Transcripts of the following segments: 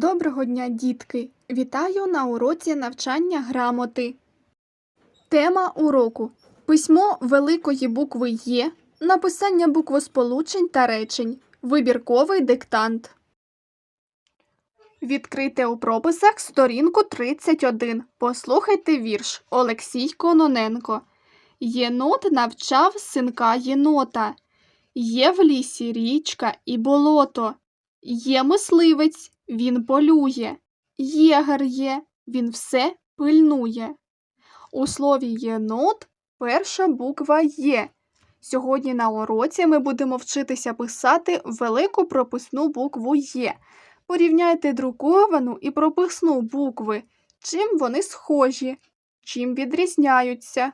Доброго дня, дітки! Вітаю на уроці навчання грамоти. Тема уроку Письмо великої букви Є, написання буквосполучень та речень, вибірковий диктант. Відкрийте у прописах сторінку 31. Послухайте вірш Олексій Кононенко. Єнот навчав синка єнота. Є в лісі річка і болото. Є мисливець, він полює. Єгер є, він все пильнує. У слові єнот перша буква Є. Сьогодні на уроці ми будемо вчитися писати велику прописну букву Є. Порівняйте друковану і прописну букви. Чим вони схожі, чим відрізняються.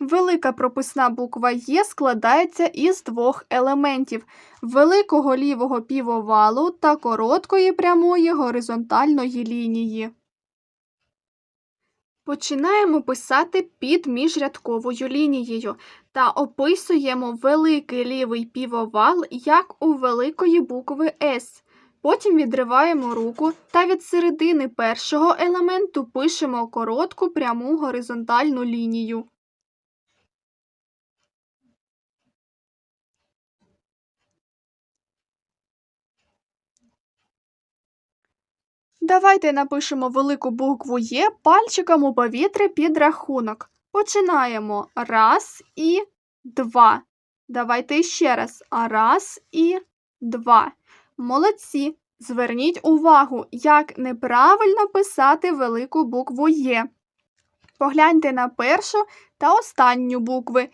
Велика прописна буква Є складається із двох елементів великого лівого півовалу та короткої прямої горизонтальної лінії. Починаємо писати під міжрядковою лінією та описуємо великий лівий півовал, як у великої букви С. Потім відриваємо руку та від середини першого елементу пишемо коротку пряму горизонтальну лінію. Давайте напишемо велику букву Є пальчиком у повітрі під рахунок. Починаємо. Раз і два. Давайте ще раз. Раз і два. Молодці. Зверніть увагу, як неправильно писати велику букву Є. Погляньте на першу та останню букви.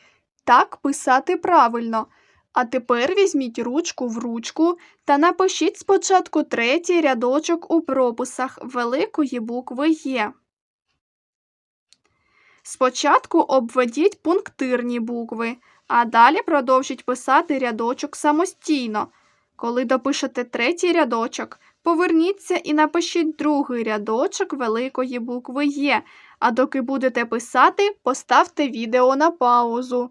Так писати правильно. А тепер візьміть ручку в ручку та напишіть спочатку третій рядочок у прописах великої букви Є. Спочатку обведіть пунктирні букви, а далі продовжіть писати рядочок самостійно. Коли допишете третій рядочок, поверніться і напишіть другий рядочок великої букви Є, а доки будете писати, поставте відео на паузу.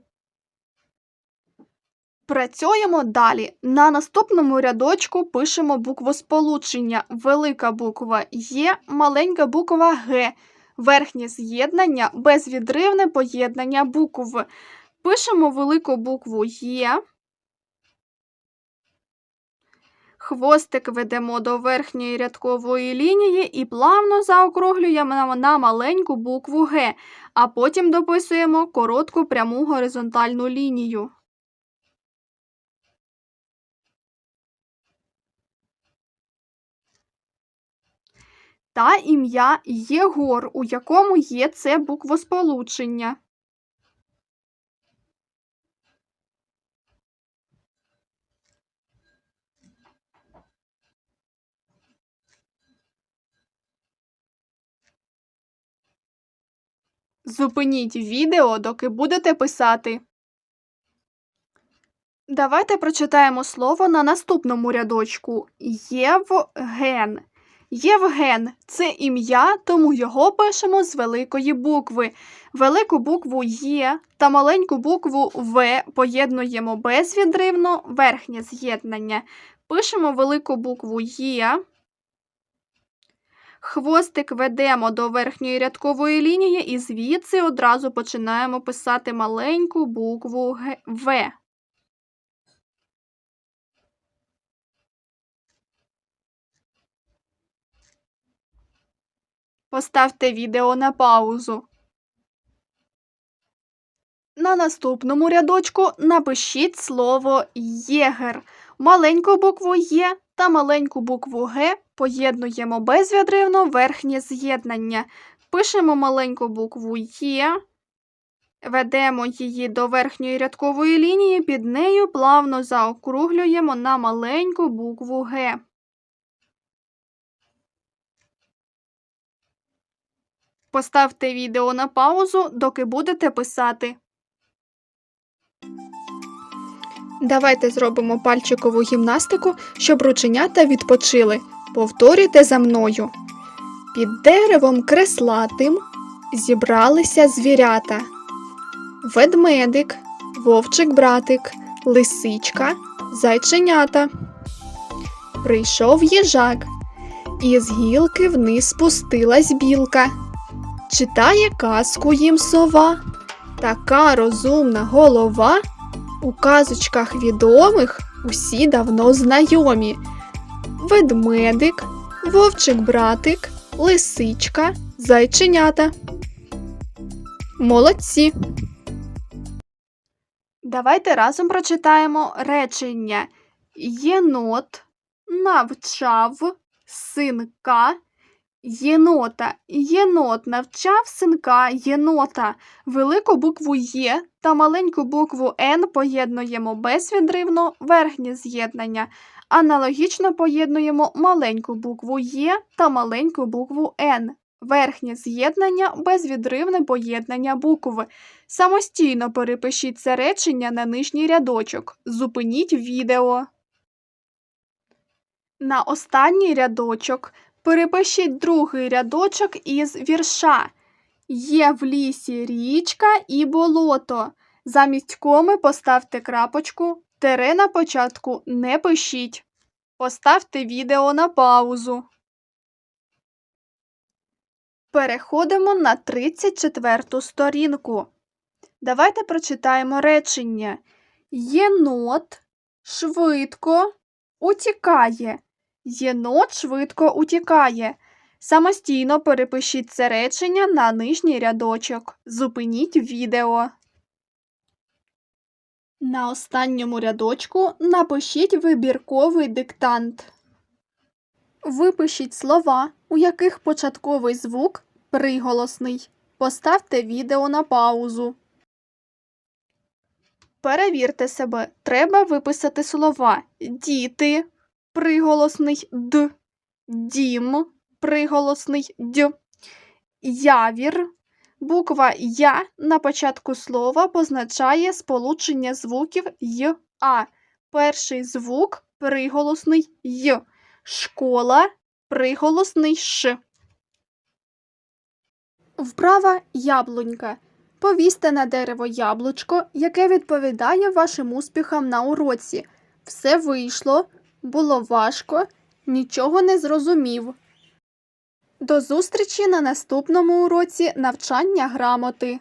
Працюємо далі. На наступному рядочку пишемо буквосполучення. Велика буква Є, маленька буква Г, верхнє з'єднання, безвідривне поєднання букв. Пишемо велику букву Є. Хвостик ведемо до верхньої рядкової лінії і плавно заокруглюємо на маленьку букву Г, а потім дописуємо коротку пряму горизонтальну лінію. Та ім'я Єгор, у якому є це буквосполучення. Зупиніть відео, доки будете писати. Давайте прочитаємо слово на наступному рядочку Євген. Євген це ім'я, тому його пишемо з великої букви. Велику букву Є та маленьку букву В поєднуємо безвідривно верхнє з'єднання. Пишемо велику букву Є. Хвостик ведемо до верхньої рядкової лінії і звідси одразу починаємо писати маленьку букву В. Поставте відео на паузу. На наступному рядочку напишіть слово єгер. Маленьку букву Є та маленьку букву Г поєднуємо безвідривно верхнє з'єднання. Пишемо маленьку букву Є, ведемо її до верхньої рядкової лінії, під нею плавно заокруглюємо на маленьку букву Г. Поставте відео на паузу, доки будете писати. Давайте зробимо пальчикову гімнастику, щоб рученята відпочили. Повторюйте за мною. Під деревом креслатим зібралися звірята. Ведмедик, вовчик братик, лисичка, зайченята. прийшов їжак. Із гілки вниз спустилась білка. Читає казку їм сова. Така розумна голова. У казочках відомих усі давно знайомі. Ведмедик, вовчик братик, лисичка, зайченята. Молодці. Давайте разом прочитаємо речення. Єнот навчав синка єнота. Єнот навчав синка єнота. Велику букву Є та маленьку букву Н поєднуємо безвідривно верхнє з'єднання. Аналогічно поєднуємо маленьку букву Є та маленьку букву Н. Верхнє з'єднання безвідривне поєднання букв. Самостійно перепишіть це речення на нижній рядочок. Зупиніть відео. На останній рядочок перепишіть другий рядочок із вірша. Є в лісі річка і болото. Замість коми поставте крапочку, тере на початку не пишіть. Поставте відео на паузу. Переходимо на 34 сторінку. Давайте прочитаємо речення. Єнот швидко утікає. Єнот швидко утікає. Самостійно перепишіть це речення на нижній рядочок. Зупиніть відео. На останньому рядочку напишіть вибірковий диктант. Випишіть слова, у яких початковий звук приголосний. Поставте відео на паузу. Перевірте себе. Треба виписати слова діти, приголосний д, дім, приголосний д, явір. Буква Я на початку слова позначає сполучення звуків й а. Перший звук приголосний й. Школа приголосний ш. Вправа яблунька. Повісьте на дерево яблучко, яке відповідає вашим успіхам на уроці. Все вийшло, було важко, нічого не зрозумів. До зустрічі на наступному уроці навчання грамоти.